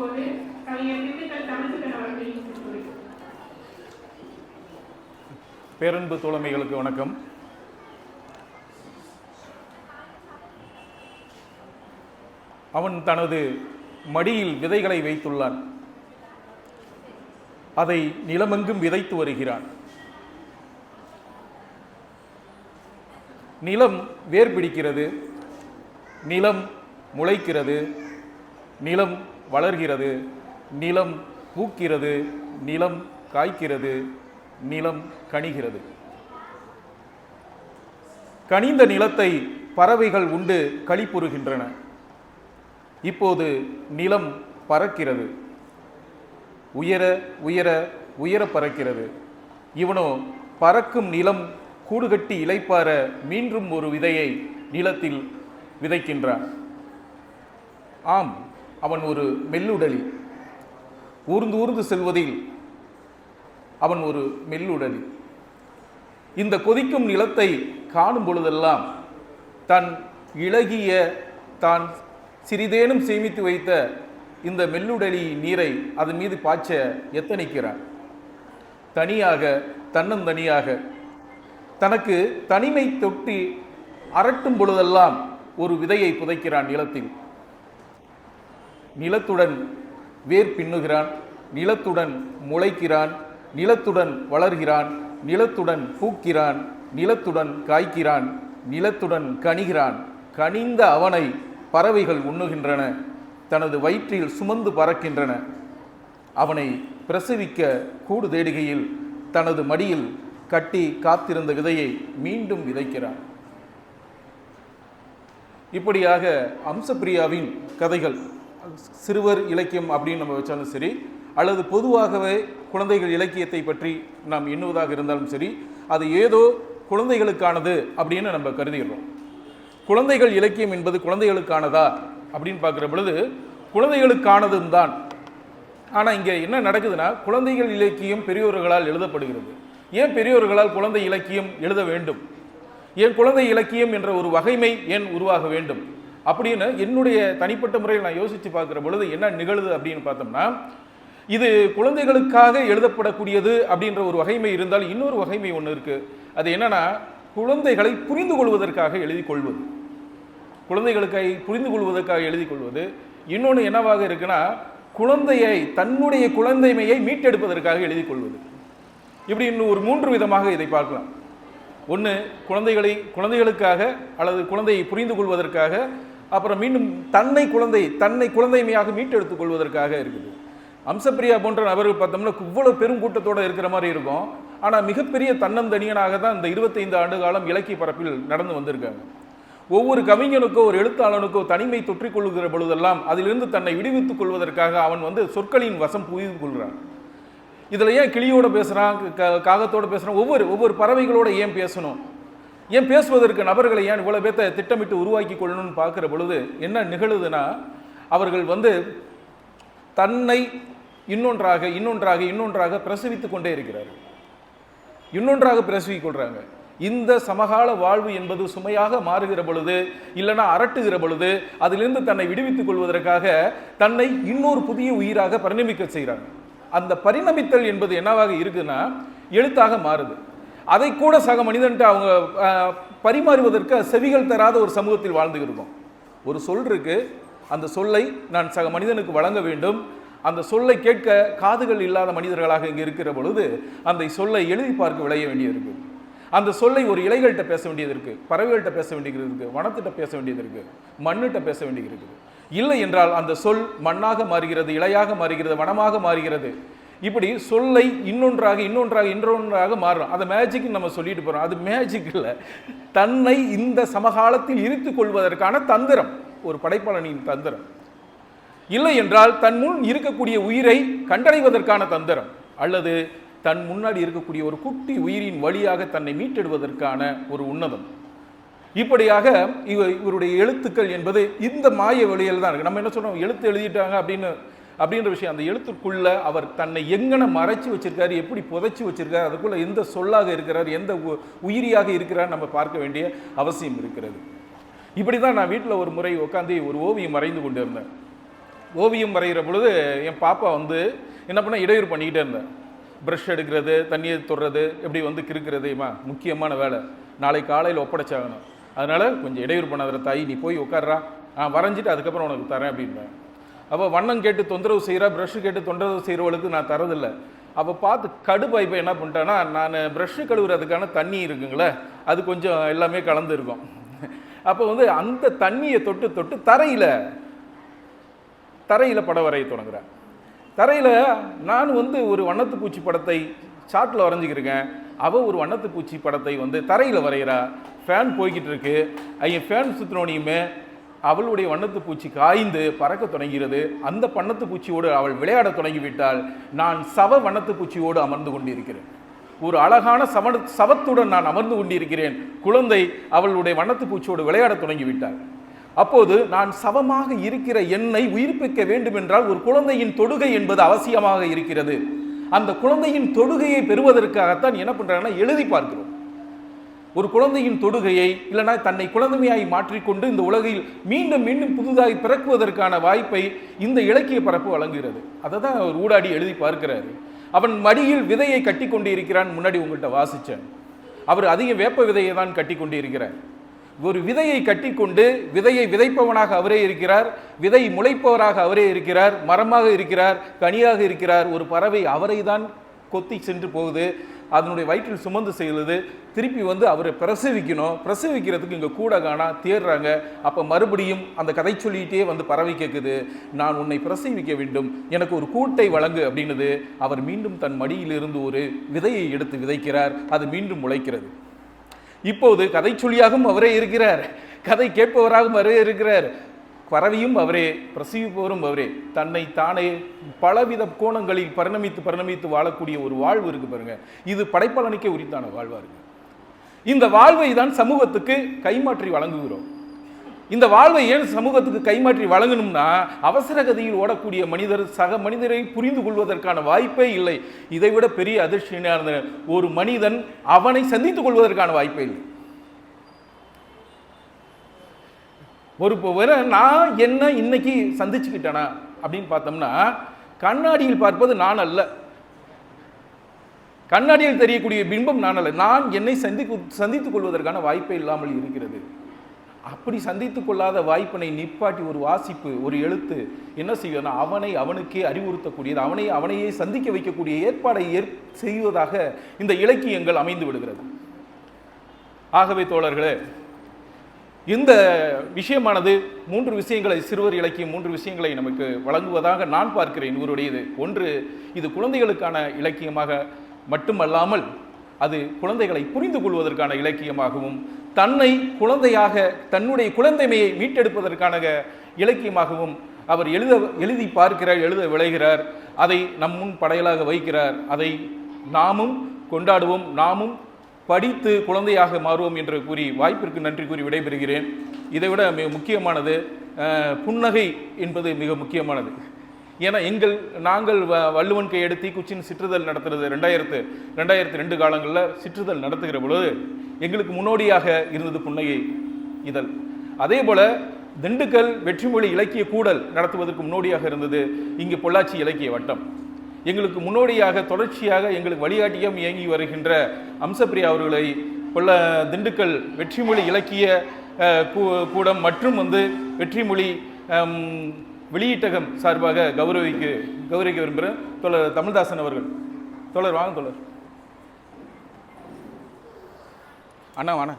இப்போது கவிஞர் திண்டுக்கல் தமிழ்கன் அவர்களின் பேரன்பு தோழமைகளுக்கு வணக்கம். அவன் தனது மடியில் விதைகளை வைத்துள்ளான். அதை நிலமெங்கும் விதைத்து வருகிறான். நிலம் வேர் பிடிக்கிறது நிலம் முளைக்கிறது நிலம் வளர்கிறது நிலம் பூக்கிறது நிலம் காய்க்கிறது நிலம் கனிகிறது. கனிந்த நிலத்தை பறவைகள் உண்டு களிப்புறுகின்றன இப்போது நிலம் பறக்கிறது. உயர உயர உயர பறக்கிறது. இவனோ பறக்கும் நிலம் கூடுகட்டி இளைப்பார மீண்டும் ஒரு விதையை நிலத்தில் விதைக்கின்றான். ஆம் அவன் ஒரு மெல்லுடலி. ஊர்ந்து ஊர்ந்து செல்வதில் அவன் ஒரு மெல்லுடலி. இந்த கொதிக்கும் நிலத்தை காணும் பொழுதெல்லாம் தன் இளகிய தான் சிறிதேனும் சேமித்து வைத்த இந்த மெல்லுடலி நீரை அதன் மீது பாய்ச்ச எத்தனிக்கிறான்? தனியாக தன்னந்தனியாக. தனக்கு தனிமை தொட்டி அரட்டும் பொழுதெல்லாம் ஒரு விதையை புதைக்கிறான் நிலத்தில். நிலத்துடன் வேர் பின்னுகிறான் நிலத்துடன் முளைக்கிறான். நிலத்துடன் வளர்கிறான். நிலத்துடன் பூக்கிறான். நிலத்துடன் காய்க்கிறான். நிலத்துடன் கணிகிறான் கனிந்த அவனை பறவைகள் உண்ணுகின்றன. தனது வயிற்றில் சுமந்து பறக்கின்றன. அவனை பிரசவிக்க கூடு தேடுகையில் தனது மடியில் கட்டி காத்திருந்த விதையை மீண்டும் விதைக்கிறான். இப்படியாக அம்சப்பிரியாவின் கதைகள் சிறுவர் இலக்கியம் அப்படின்னு நம்ம வச்சாலும் சரி அல்லது பொதுவாகவே குழந்தைகள் இலக்கியத்தை பற்றி நாம் எண்ணுவதாக இருந்தாலும் சரி அது ஏதோ குழந்தைகளுக்கானது அப்படின்னு நம்ம கருதிடுறோம். குழந்தைகள் இலக்கியம் என்பது குழந்தைகளுக்கானதா அப்படின்னு பார்க்குற பொழுது குழந்தைகளுக்கானதும் தான். ஆனால் இங்கே என்ன நடக்குதுன்னா குழந்தைகள் இலக்கியம் பெரியோர்களால் எழுதப்படுகிறது. ஏன் பெரியோர்களால் குழந்தை இலக்கியம் எழுத வேண்டும்? ஏன் குழந்தை இலக்கியம் என்ற ஒரு வகைமை ஏன் உருவாக வேண்டும்? அப்படின்னு என்னுடைய தனிப்பட்ட முறையில் நான் யோசித்து பார்க்குற பொழுது என்ன நிகழுது அப்படின்னு பார்த்தோம்னா இது குழந்தைகளுக்காக எழுதப்படக்கூடியது அப்படின்ற ஒரு வகைமை இருந்தால் இன்னொரு வகைமை ஒன்று இருக்குது அது என்னென்னா குழந்தைகளை புரிந்து கொள்வதற்காக எழுதி கொள்வது. குழந்தைகளுக்கை புரிந்து கொள்வதற்காக எழுதி கொள்வது. இன்னொன்று என்னவாக இருக்குன்னா குழந்தையை தன்னுடைய குழந்தைமையை மீட்டெடுப்பதற்காக எழுதி கொள்வது. இப்படி இன்னும் ஒரு மூன்று விதமாக இதை பார்க்கலாம். ஒன்று குழந்தைகளை குழந்தைகளுக்காக அல்லது குழந்தையை புரிந்து கொள்வதற்காக அப்புறம் மீண்டும் தன்னை குழந்தை தன்னை குழந்தைமையாக மீட்டெடுத்துக் கொள்வதற்காக இருக்குது. அம்சப்பிரியா போன்ற நபர்கள் பார்த்தோம்னா இவ்வளோ பெரும் கூட்டத்தோடு இருக்கிற மாதிரி இருக்கும். ஆனால் மிகப்பெரிய தன்னந்தனியனாக தான் இந்த இருபத்தைந்து ஆண்டு காலம் இலக்கிய பரப்பில் நடந்து வந்திருக்காங்க. ஒவ்வொரு கவிஞனுக்கோ ஒரு எழுத்தாளனுக்கோ தனிமை தொற்றிக் கொள்ளுகிற பொழுதெல்லாம் அதிலிருந்து தன்னை விடுவித்துக் கொள்வதற்காக அவன் வந்து சொற்களின் வசம் புரிந்து கொள்கிறான். இதில் ஏன் கிளியோட பேசுகிறான் காகத்தோடு பேசுகிறான் ஒவ்வொரு ஒவ்வொரு பறவைகளோட ஏன் பேசணும்? ஏன் பேசுவதற்கு நபர்களை ஏன் இவ்வளோ பேர்த்த திட்டமிட்டு உருவாக்கி கொள்ளணும்னு பார்க்குற பொழுது என்ன நிகழுதுன்னா அவர்கள் வந்து தன்னை இன்னொன்றாக இன்னொன்றாக இன்னொன்றாக பிரசவித்து கொண்டே இருக்கிறார்கள். இன்னொன்றாக பிரசவிக் கொள்கிறாங்க இந்த சமகால வாழ்வு என்பது சுமையாக மாறுகிற பொழுது இல்லைன்னா அரட்டுகிற பொழுது அதிலிருந்து தன்னை விடுவித்துக் கொள்வதற்காக தன்னை இன்னொரு புதிய உயிராக பரிணமிக்க செய்கிறாங்க அந்த பரிணமித்தல் என்பது என்னவாக இருக்குன்னா எழுத்தாக மாறுது. அதை கூட சக மனிதன்ட்டு அவங்க பரிமாறுவதற்கு செவிகள் தராத ஒரு சமூகத்தில் வாழ்ந்துகிருக்கோம். ஒரு சொல் இருக்கு அந்த சொல்லை நான் சக மனிதனுக்கு வழங்க வேண்டும். அந்த சொல்லை கேட்க காதுகள் இல்லாத மனிதர்களாக இங்கே இருக்கிற பொழுது அந்த சொல்லை எழுதி பார்க்க விளைய வேண்டியிருக்கு அந்த சொல்லை ஒரு இலைகள்கிட்ட பேச வேண்டியது இருக்கு பறவைகள்கிட்ட பேச வேண்டியது இருக்கு வனத்திட்ட பேச வேண்டியது இருக்கு மண்ணிட்ட பேச வேண்டியது இருக்குது இல்லை என்றால் அந்த சொல் மண்ணாக மாறுகிறது இலையாக மாறுகிறது வனமாக மாறுகிறது. இப்படி சொல்லை இன்னொன்றாக இன்னொன்றாக இன்னொன்றாக மாறும் அதை மேஜிக் நம்ம சொல்லிட்டு போகிறோம் அது மேஜிக் இல்லை. தன்னை இந்த சமகாலத்தில் இருத்துக் கொள்வதற்கான தந்திரம். ஒரு படைப்பாளனின் தந்திரம். இல்லை என்றால் தன் முன் இருக்கக்கூடிய உயிரை கண்டடைவதற்கான தந்திரம். அல்லது தன் முன்னாடி இருக்கக்கூடிய ஒரு குட்டி உயிரின் வழியாக தன்னை மீட்டெடுவதற்கான ஒரு உன்னதம். இப்படியாக இவ இவருடைய எழுத்துக்கள் என்பது இந்த மாய வழியில் தான் இருக்குது நம்ம என்ன சொல்றோம்? எழுத்து எழுதிட்டாங்க அப்படின்னு அப்படின்ற விஷயம் அந்த எழுத்துக்குள்ள அவர் தன்னை எங்கன மறைச்சு வச்சிருக்காரு எப்படி புதைச்சி வச்சிருக்காரு அதுக்குள்ள எந்த சொல்லாக இருக்கிறார் எந்த உ- உயிரியாக இருக்கிறார் நம்ம பார்க்க வேண்டிய அவசியம் இருக்கிறது. இப்படி தான் நான் வீட்டில் ஒரு முறை உட்காந்து ஒரு ஓவியம் வரைந்து கொண்டு இருந்தேன் ஓவியம் வரைகிற பொழுது என் பாப்பா வந்து என்ன பண்ண இடையூறு பண்ணிக்கிட்டே இருந்தேன் ப்ரஷ் எடுக்கிறது தண்ணியை தொடுறது எப்படி வந்து கிறுக்கிறதுமா முக்கியமான வேலை. நாளை காலையில் ஒப்படைச்சாகணும். அதனால் கொஞ்சம் இடையூறு பண்ணாத தாய் நீ போய் உட்காடுறா நான் வரைஞ்சிட்டு அதுக்கப்புறம் உனக்கு தரேன் அப்படின்றேன் அப்போ வண்ணம் கேட்டு தொந்தரவு செய்கிறா ப்ரஷ் கேட்டு தொந்தரவு செய்கிறவளுக்கு நான் தரதில்லை. அப்போ பார்த்து கடுப்பாய் இப்போ என்ன பண்ணிட்டேன்னா நான் ப்ரஷ்ஷு கழுவுறதுக்கான தண்ணி இருக்குங்களே அது கொஞ்சம் எல்லாமே கலந்து இருக்கும். அப்போ வந்து அந்த தண்ணியை தொட்டு தொட்டு தரையில் தரையில் படம் வரைய தொடங்குறேன். தரையில் நான் வந்து ஒரு வண்ணத்து பூச்சி படத்தை சாட்டில் வரைஞ்சிக்கிருக்கேன். அவள் ஒரு வண்ணத்து பூச்சி படத்தை வந்து தரையில் வரைகிறா ஃபேன் போய்கிட்டு இருக்கு. ஐயன் ஃபேன் சுற்றினோனையுமே அவளுடைய வண்ணத்து பூச்சி காய்ந்து பறக்க தொடங்கிறது அந்த பண்ணத்து பூச்சியோடு அவள் விளையாட தொடங்கிவிட்டால் நான் சவ வண்ணத்து பூச்சியோடு அமர்ந்து கொண்டிருக்கிறேன். ஒரு அழகான சவ சவத்துடன் நான் அமர்ந்து கொண்டிருக்கிறேன். குழந்தை அவளுடைய வண்ணத்து பூச்சியோடு விளையாட தொடங்கிவிட்டாள். அப்போது நான் சவமாக இருக்கிற என்னை உயிர்ப்பிக்க வேண்டும் என்றால் ஒரு குழந்தையின் தொடுகை என்பது அவசியமாக இருக்கிறது. அந்த குழந்தையின் தொடுகையை பெறுவதற்காகத்தான் என்ன பண்ணுறாங்கன்னா எழுதி பார்க்கிறோம். ஒரு குழந்தையின் தொடுகையை இல்லைனா தன்னை குழந்தைமையாய் மாற்றிக்கொண்டு இந்த உலகில் மீண்டும் மீண்டும் புதுதாக பிறக்குவதற்கான வாய்ப்பை இந்த இலக்கிய பரப்பு வழங்குகிறது. அதை தான் அவர் ஊடாடி எழுதி பார்க்கிறாரு. அவன் மடியில் விதையை கட்டி கொண்டு இருக்கிறான் முன்னாடி உங்கள்கிட்ட வாசித்தேன் அவர் அதிக வேப்ப விதையை தான் கட்டி கொண்டு இருக்கிறார். ஒரு விதையை கட்டிக்கொண்டு விதையை விதைப்பவனாக அவரே இருக்கிறார். விதை முளைப்பவராக அவரே இருக்கிறார். மரமாக இருக்கிறார். கனியாக இருக்கிறார். ஒரு பறவை அவரை தான் கொத்தி சென்று போகுது அதனுடைய வயிற்றில் சுமந்து செய்யுது திருப்பி வந்து அவரை பிரசவிக்கணும். பிரசவிக்கிறதுக்கு இங்கே கூட காணா தேடுறாங்க அப்போ மறுபடியும் அந்த கதை சொல்லிகிட்டே வந்து பறவை கேட்குது நான் உன்னை பிரசவிக்க வேண்டும். எனக்கு ஒரு கூட்டை வழங்கு அப்படின்னது அவர் மீண்டும் தன் மடியிலிருந்து ஒரு விதையை எடுத்து விதைக்கிறார். அது மீண்டும் முளைக்கிறது. இப்போது கதை சொல்லியாகவும் அவரே இருக்கிறார். கதை கேட்பவராகவும் அவரே இருக்கிறார். பரவியும் அவரே பிரசவிப்பவரும் அவரே. தன்னை தானே பலவித கோணங்களில் பரிணமித்து பரிணமித்து வாழக்கூடிய ஒரு வாழ்வு இருக்கு பாருங்க. இது படைப்பாளனுக்கே உரித்தான வாழ்வா இருக்கு. இந்த வாழ்வை தான் சமூகத்துக்கு கைமாற்றி வழங்குகிறோம். இந்த வாழ்வை ஏன் சமூகத்துக்கு கைமாற்றி வழங்கணும்னா அவசர கதையில் ஓடக்கூடிய மனிதர் சக மனிதரை புரிந்து கொள்வதற்கான வாய்ப்பே இல்லை. இதைவிட பெரிய அதிர்ஷ்டியான ஒரு மனிதன் அவனை சந்தித்துக் கொள்வதற்கான வாய்ப்பே இல்லை. ஒரு இப்போ வேற நான் என்ன இன்னைக்கு சந்திச்சுக்கிட்டேனா அப்படின்னு பார்த்தோம்னா கண்ணாடியில் பார்ப்பது நான் அல்ல. கண்ணாடியில் தெரியக்கூடிய பிம்பம் நான் அல்ல. நான் என்னை சந்திக்கு சந்தித்துக் கொள்வதற்கான வாய்ப்பே இல்லாமல் இருக்கிறது. அப்படி சந்தித்துக் கொள்ளாத வாய்ப்பினை நிப்பாட்டி ஒரு வாசிப்பு ஒரு எழுத்து என்ன செய்யணும் அவனை அவனுக்கே அறிவுறுத்தக்கூடியது அவனை அவனையே சந்திக்க வைக்கக்கூடிய ஏற்பாடை ஏற் செய்வதாக இந்த இலக்கியங்கள் அமைந்து விடுகிறது. ஆகவே தோழர்களே இந்த விஷயமானது மூன்று விஷயங்களை சிறுவர் இலக்கியம் மூன்று விஷயங்களை நமக்கு வழங்குவதாக நான் பார்க்கிறேன் இவருடையது. ஒன்று இது குழந்தைகளுக்கான இலக்கியமாக மட்டுமல்லாமல் அது குழந்தைகளை புரிந்து கொள்வதற்கான இலக்கியமாகவும் தன்னை குழந்தையாக தன்னுடைய குழந்தைமையை மீட்டெடுப்பதற்கான இலக்கியமாகவும் அவர் எழுத எழுதி பார்க்கிறார் எழுத விளைகிறார். அதை நம் முன் படையலாக வைக்கிறார். அதை நாமும் கொண்டாடுவோம் நாமும் படித்து குழந்தையாக மாறுவோம் என்று கூறி வாய்ப்பிற்கு நன்றி கூறி விடைபெறுகிறேன். இதைவிட மிக முக்கியமானது புன்னகை என்பது மிக முக்கியமானது. ஏன்னா எங்கள் நாங்கள் வ- வள்ளுவன் கையெடு குச்சின் சிற்றுதல் நடத்துறது ரெண்டாயிரத்து ரெண்டாயிரத்து ரெண்டு காலங்களில் சிற்றுதல் நடத்துகிற பொழுது எங்களுக்கு முன்னோடியாக இருந்தது புன்னகை இதழ். அதே போல திண்டுக்கல் வெற்றிமொழி இலக்கிய கூடல் நடத்துவதற்கு முன்னோடியாக இருந்தது இங்கே பொள்ளாச்சி இலக்கிய வட்டம். எங்களுக்கு முன்னோடியாக தொடர்ச்சியாக எங்களுக்கு வழிகாட்டியம் இயங்கி வருகின்ற அம்சப்பிரியா அவர்களை கொள்ள திண்டுக்கல் வெற்றிமொழி இலக்கிய கூ- கூடம் மற்றும் வந்து வெற்றிமொழி வெளியீட்டகம் சார்பாக கௌரவிக்கு கௌரவிக்க விரும்புகிறேன். தோழர் தமிழ்தாசன் அவர்கள். தோழர் வாங்க தோழர். அண்ணா வாண்ணா.